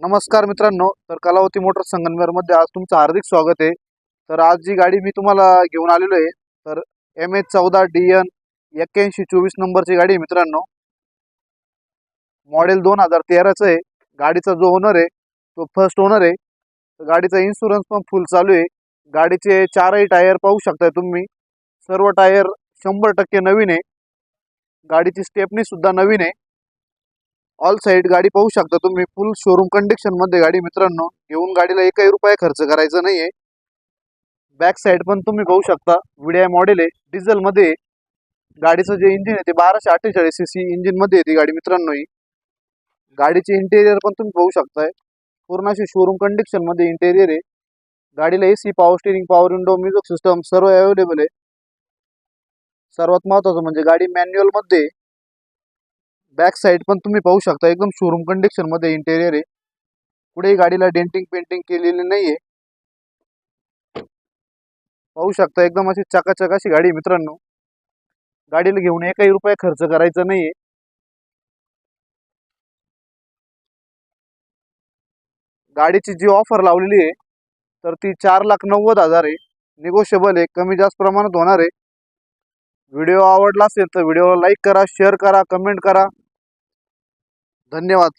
नमस्कार मित्रांनो तर कलावती मोटर संगमनेरमध्ये आज तुमचं हार्दिक स्वागत आहे. तर आज जी गाडी मी तुम्हाला घेऊन आलेलो आहे तर एम एच चौदा डी एन एक्क्याऐंशी चोवीस नंबरची गाडी आहे मित्रांनो. मॉडेल दोन हजार तेराचं आहे. गाडीचा जो ओनर आहे तो फर्स्ट ओनर आहे. तर गाडीचा इन्शुरन्स पण फुल चालू आहे. गाडीचे चारही टायर पाहू शकताय तुम्ही. सर्व टायर शंभर टक्के नवीन आहे. गाडीची स्टेपनी सुद्धा नवीन आहे. ऑल साईड गाडी पाहू शकता तुम्ही. फुल शोरूम कंडिशनमध्ये गाडी मित्रांनो. घेऊन गाडीला एकही रुपया खर्च करायचा नाहीये. बॅक साईड पण तुम्ही पाहू शकता. व्हिडिओ मॉडेल आहे. डिझेल मध्ये गाडीचं जे इंजिन आहे ते बाराशे अठ्ठेचाळीस सी सी इंजिनमध्ये येते गाडी मित्रांनो ही. गाडीचे इंटेरियर पण तुम्ही पाहू शकताय. पूर्ण अशी शोरूम कंडिशनमध्ये इंटेरियर आहे. गाडीला AC power steering power window music system सर्व अवेलेबल आहे. सर्वात महत्वाचं म्हणजे गाडी मॅन्युअलमध्ये बॅक साईड पण तुम्ही पाहू शकता. एकदम शोरूम कंडिशनमध्ये इंटेरियर आहे. कुठेही गाडीला डेंटिंग पेंटिंग केलेली नाहीये. पाहू शकता एकदम अशी चकाचक अशी गाडी मित्रांनो. गाडीला घेऊन एकही रुपये खर्च करायचा नाहीये. गाडीची जी ऑफर लावलेली आहे तर ती चार लाख नव्वद हजार आहे. निगोशिएबल आहे कमी जास्त प्रमाणात होणार आहे. व्हिडिओ आवडला असेल तर व्हिडिओला लाईक करा शेअर करा कमेंट करा. धन्यवाद.